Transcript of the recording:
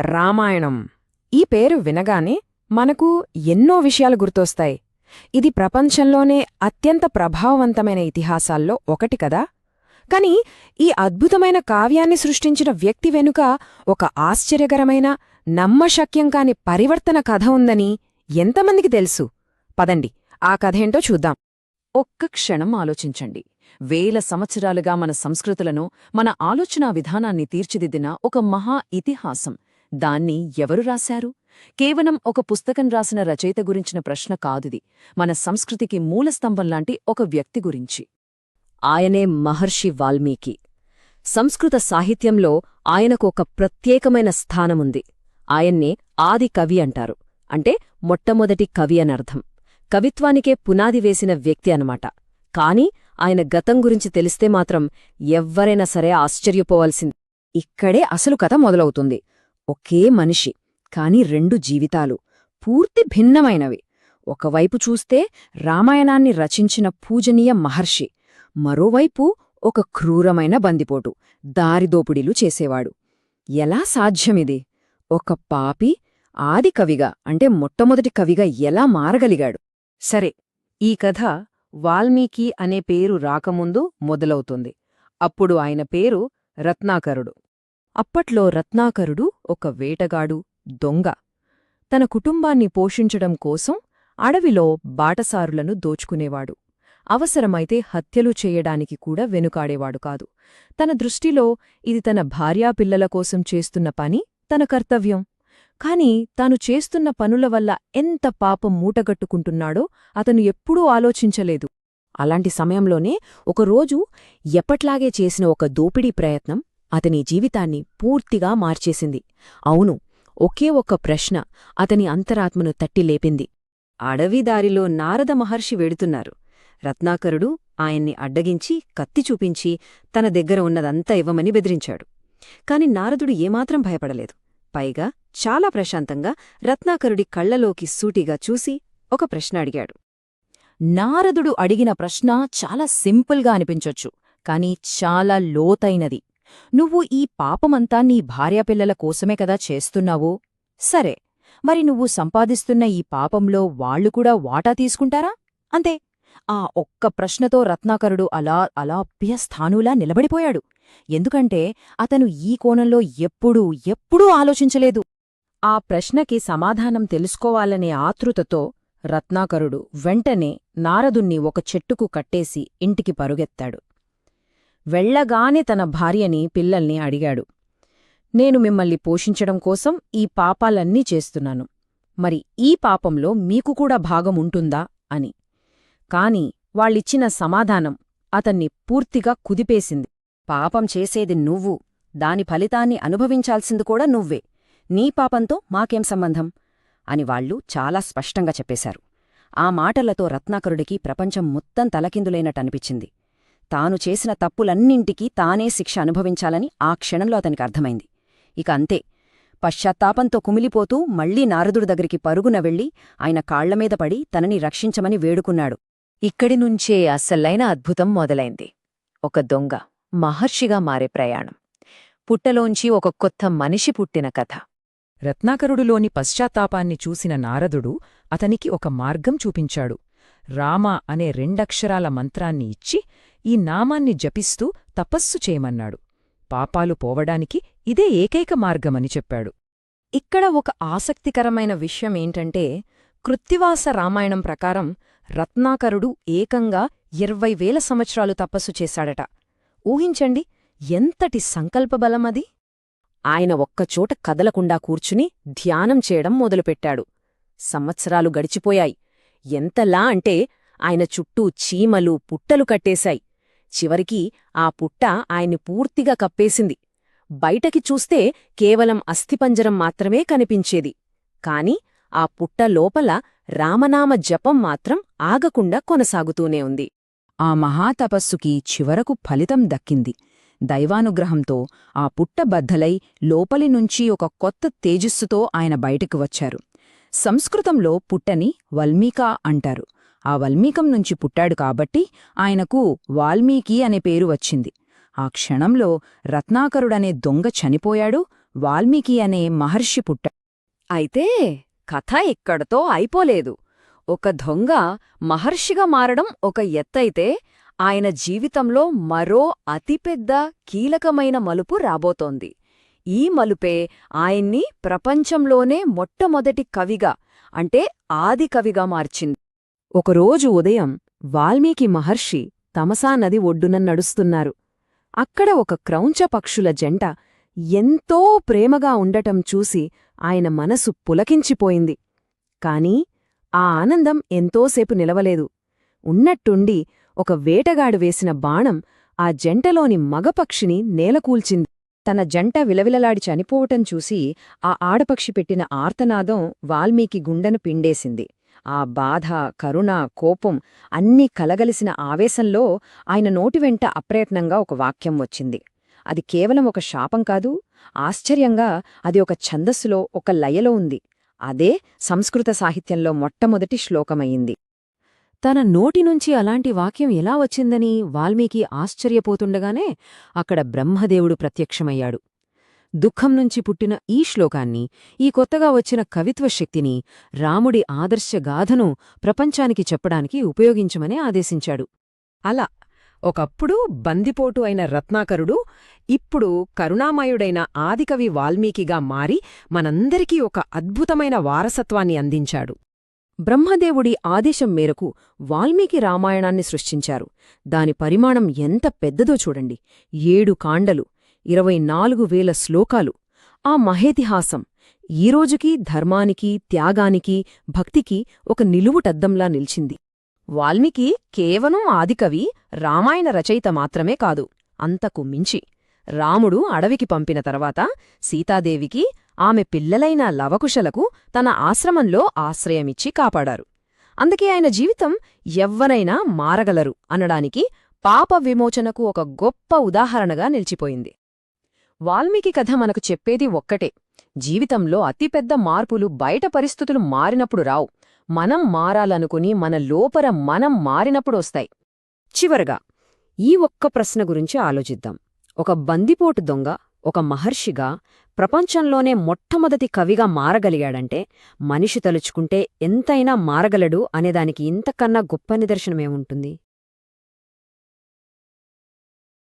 రామాయణం. ఈ పేరు వినగానే మనకు ఎన్నో విషయాలు గుర్తొస్తాయి. ఇది ప్రపంచంలోనే అత్యంత ప్రభావవంతమైన ఇతిహాసాల్లో ఒకటి కదా? కాని ఈ అద్భుతమైన కావ్యాన్ని సృష్టించిన వ్యక్తి వెనుక ఒక ఆశ్చర్యకరమైన నమ్మశక్యం కాని పరివర్తన కథ ఉందని ఎంతమందికి తెలుసు? పదండి ఆ కథేంటో చూద్దాం. ఒక్క క్షణం ఆలోచించండి. వేల సంవత్సరాలుగా మన సంస్కృతులను మన ఆలోచనా విధానాన్ని తీర్చిదిద్దిన ఒక మహా ఇతిహాసం. దాన్ని ఎవరు రాశారు? కేవలం ఒక పుస్తకం రాసిన రచయిత గురించిన ప్రశ్న కాదుది. మన సంస్కృతికి మూలస్తంభంలాంటి ఒక వ్యక్తి గురించి. ఆయనే మహర్షి వాల్మీకి. సంస్కృత సాహిత్యంలో ఆయనకు ఒక ప్రత్యేకమైన స్థానముంది. ఆయన్నే ఆది కవి అంటారు. అంటే మొట్టమొదటి కవి అనర్థం. కవిత్వానికే పునాది వేసిన వ్యక్తి అనమాట. కాని ఆయన గతం గురించి తెలిస్తే మాత్రం ఎవ్వరైనా సరే ఆశ్చర్యపోవాల్సింది. ఇక్కడే అసలు కథ మొదలవుతుంది. ఒకే మనిషి కాని రెండు జీవితాలు పూర్తి భిన్నమైనవి. ఒకవైపు చూస్తే రామాయణాన్ని రచించిన పూజనీయ మహర్షి మరోవైపు ఒక క్రూరమైన బందిపోటు దారిదోపిడీలు చేసేవాడు. ఎలా సాధ్యమిది? ఒక పాపి ఆది కవిగా అంటే మొట్టమొదటి కవిగా ఎలా మారగలిగాడు? సరే ఈ కథ వాల్మీకి అనే పేరు రాకముందు మొదలవుతుంది. అప్పుడు ఆయన పేరు రత్నాకరుడు. అప్పట్లో రత్నాకరుడు ఒక వేటగాడు దొంగ. తన కుటుంబాన్ని పోషించడం కోసం అడవిలో బాటసారులను దోచుకునేవాడు. అవసరమైతే హత్యలు చేయడానికి కూడా వెనుకాడేవాడు కాదు. తన దృష్టిలో ఇది తన భార్యాపిల్లల కోసం చేస్తున్న పని తన కర్తవ్యం. కాని తాను చేస్తున్న పనుల వల్ల ఎంత పాపం మూటగట్టుకుంటున్నాడో అతను ఎప్పుడూ ఆలోచించలేదు. అలాంటి సమయంలోనే ఒకరోజు ఎప్పట్లాగే చేసిన ఒక దోపిడీ ప్రయత్నం అతని జీవితాన్ని పూర్తిగా మార్చేసింది. అవును ఒకే ఒక్క ప్రశ్న అతని అంతరాత్మను తట్టి లేపింది. అడవిదారిలో నారద మహర్షి వెడుతున్నారు. రత్నాకరుడు ఆయన్ని అడ్డగించి కత్తి చూపించి తన దగ్గర ఉన్నదంతా ఇవ్వమని బెదిరించాడు. కాని నారదుడు ఏమాత్రం భయపడలేదు. పైగా చాలా ప్రశాంతంగా రత్నాకరుడి కళ్ళలోకి సూటిగా చూసి ఒక ప్రశ్న అడిగాడు. నారదుడు అడిగిన ప్రశ్న చాలా సింపుల్గా అనిపించొచ్చు కాని చాలా లోతైనది. నువ్వు ఈ పాపమంతా నీ భార్యాపిల్లల కోసమే కదా చేస్తున్నావు? సరే మరి నువ్వు సంపాదిస్తున్న ఈ పాపంలో వాళ్ళు కూడా వాటా తీసుకుంటారా? అంతే ఆ ఒక్క ప్రశ్నతో రత్నాకరుడు అలా అలాభ్యస్థానులా నిలబడిపోయాడు. ఎందుకంటే అతను ఈ కోణంలో ఎప్పుడూ ఎప్పుడూ ఆలోచించలేదు. ఆ ప్రశ్నకి సమాధానం తెలుసుకోవాలనే ఆతృతతో రత్నాకరుడు వెంటనే నారదుణ్ణి ఒక చెట్టుకు కట్టేసి ఇంటికి పరుగెత్తాడు. వెళ్ళగానే తన భార్యని పిల్లల్ని అడిగాడు. నేను మిమ్మల్ని పోషించడం కోసం ఈ పాపాలన్నీ చేస్తున్నాను. మరి ఈ పాపంలో మీకు కూడా భాగముంటుందా అని. కాని వాళ్ళిచ్చిన సమాధానం అతన్ని పూర్తిగా కుదిపేసింది. పాపం చేసేది నువ్వు. దాని ఫలితాన్ని అనుభవించాల్సింది కూడా నువ్వే. నీ పాపంతో మాకేం సంబంధం? అని వాళ్ళు చాలా స్పష్టంగా చెప్పేశారు. ఆ మాటలతో రత్నాకరుడికి ప్రపంచం మొత్తం తలకిందులైనట్టనిపించింది. తాను చేసిన తప్పులన్నింటికీ తానే శిక్ష అనుభవించాలని ఆ క్షణంలో అతనికి అర్థమైంది. ఇక అంతే. పశ్చాత్తాపంతో కుమిలిపోతూ మళ్ళీ నారదుడి దగ్గరికి పరుగున వెళ్ళి ఆయన కాళ్ళమీద పడి తనని రక్షించమని వేడుకున్నాడు. ఇక్కడి నుంచే అసలైన అద్భుతం మొదలైంది. ఒక దొంగ మహర్షిగా మారే ప్రయాణం. పుట్టలోంచి ఒక కొత్త మనిషి పుట్టిన కథ. రత్నాకరుడులోని పశ్చాత్తాపాన్ని చూసిన నారదుడు అతనికి ఒక మార్గం చూపించాడు. రామ అనే రెండక్షరాల మంత్రాన్ని ఇచ్చి ఈ నామాన్ని జపిస్తూ తపస్సు చేయమన్నాడు. పాపాలు పోవడానికి ఇదే ఏకైక మార్గమని చెప్పాడు. ఇక్కడ ఒక ఆసక్తికరమైన విషయమేంటంటే కృత్తివాస రామాయణం ప్రకారం రత్నాకరుడు ఏకంగా ఇరవై వేల సంవత్సరాలు తపస్సు చేశాడట. ఊహించండి ఎంతటి సంకల్పబలమది ఆయన ఒక్కచోట కదలకుండా కూర్చుని ధ్యానం చేయడం మొదలుపెట్టాడు. సంవత్సరాలు గడిచిపోయాయి. ఎంతలా అంటే ఆయన చుట్టూ చీమలు పుట్టలు కట్టేశాయి. చివరికి ఆ పుట్ట ఆయన్ని పూర్తిగా కప్పేసింది. బయటకి చూస్తే కేవలం అస్థిపంజరం మాత్రమే కనిపించేది. కాని ఆ పుట్ట లోపల రామనామ జపం మాత్రం ఆగకుండా కొనసాగుతూనే ఉంది. ఆ మహాతపస్సుకి చివరకు ఫలితం దక్కింది. దైవానుగ్రహంతో ఆ పుట్ట బద్దలై లోపలి నుంచి ఒక కొత్త తేజస్సుతో ఆయన బయటకు వచ్చారు. సంస్కృతంలో పుట్టని వల్మీకా అంటారు. ఆ వల్మీకం నుంచి పుట్టాడు కాబట్టి ఆయనకు వాల్మీకి అనే పేరు వచ్చింది. ఆ క్షణంలో రత్నాకరుడనే దొంగ చనిపోయాడు వాల్మీకి అనే మహర్షి పుట్ట అయితే కథ ఇక్కడతో అయిపోలేదు. ఒక దొంగ మహర్షిగా మారడం ఒక ఎత్తైతే ఆయన జీవితంలో మరో అతిపెద్ద కీలకమైన మలుపు రాబోతోంది. ఈ మలుపే ఆయన్ని ప్రపంచంలోనే మొట్టమొదటి కవిగా అంటే ఆది కవిగా మార్చింది. ఒకరోజు ఉదయం వాల్మీకి మహర్షి తమసా నది ఒడ్డున నడుస్తున్నారు. అక్కడ ఒక క్రౌంచ పక్షుల జంట ఎంతో ప్రేమగా ఉండటం చూసి ఆయన మనసు పులకించిపోయింది. కాని ఆ ఆనందం ఎంతోసేపు నిలవలేదు. ఉన్నట్టుండి ఒక వేటగాడు వేసిన బాణం ఆ జంటలోని మగపక్షిని నేలకూల్చింది. తన జంట విలవిలలాడి చనిపోవటం చూసి ఆ ఆడపక్షి పెట్టిన ఆర్తనాదం వాల్మీకి గుండెను పిండేసింది. ఆ బాధ కరుణ కోపం అన్నీ కలగలిసిన ఆవేశంలో ఆయన నోటివెంట అప్రయత్నంగా ఒక వాక్యం వచ్చింది. అది కేవలం ఒక శాపం కాదు ఆశ్చర్యంగా అది ఒక ఛందస్సులో ఒక లయలో ఉంది. అదే సంస్కృత సాహిత్యంలో మొట్టమొదటి శ్లోకమయ్యింది. తన నోటి నుంచి అలాంటి వాక్యం ఎలా వచ్చిందని వాల్మీకి ఆశ్చర్యపోతుండగానే అక్కడ బ్రహ్మదేవుడు ప్రత్యక్షమయ్యాడు. దుఃఖం నుంచి పుట్టిన ఈ శ్లోకాన్ని ఈ కొత్తగా వచ్చిన కవిత్వ శక్తిని రాముడి ఆదర్శగాథను ప్రపంచానికి చెప్పడానికి ఉపయోగించమని ఆదేశించాడు. అలా ఒకప్పుడు బందిపోటు అయిన రత్నాకరుడు ఇప్పుడు కరుణామయుడైన ఆదికవి వాల్మీకిగా మారి మనందరికీ ఒక అద్భుతమైన వారసత్వాన్ని అందించాడు. బ్రహ్మదేవుడి ఆదేశం మేరకు వాల్మీకి రామాయణాన్ని సృష్టించారు. దాని పరిమాణం ఎంత పెద్దదో చూడండి. ఏడు కాండలు ఇరవై నాలుగు వేల శ్లోకాలు. ఆ మహేతిహాసం ఈరోజుకి ధర్మానికి త్యాగానికి భక్తికి ఒక నిలువుటద్దంలా నిలిచింది. వాల్మీకి కేవలం ఆదికవి రామాయణ రచయిత మాత్రమే కాదు అంతకు మించి. రాముడు అడవికి పంపిన తర్వాత సీతాదేవికి ఆమె పిల్లలైన లవకుశలకు తన ఆశ్రమంలో ఆశ్రయమిచ్చి కాపాడారు. అందుకే ఆయన జీవితం ఎవ్వనైనా మారగలరు అనడానికి పాప విమోచనకు ఒక గొప్ప ఉదాహరణగా నిలిచిపోయింది. వాల్మీకి కథ మనకు చెప్పేది ఒక్కటే. జీవితంలో అతిపెద్ద మార్పులు బయట పరిస్థితులు మారినప్పుడు రావు. మనం మారాలనుకుని మన లోపల మనం మారినప్పుడు వస్తాయి. చివరగా ఈ ఒక్క ప్రశ్న గురించి ఆలోచిద్దాం. ఒక బందిపోటు దొంగ ఒక మహర్షిగా ప్రపంచంలోనే మొట్టమొదటి కవిగా మారగలిగాడంటే మనిషి తలుచుకుంటే ఎంతైనా మారగలడు అనేదానికి ఇంతకన్నా గొప్ప నిదర్శనమేముంటుంది?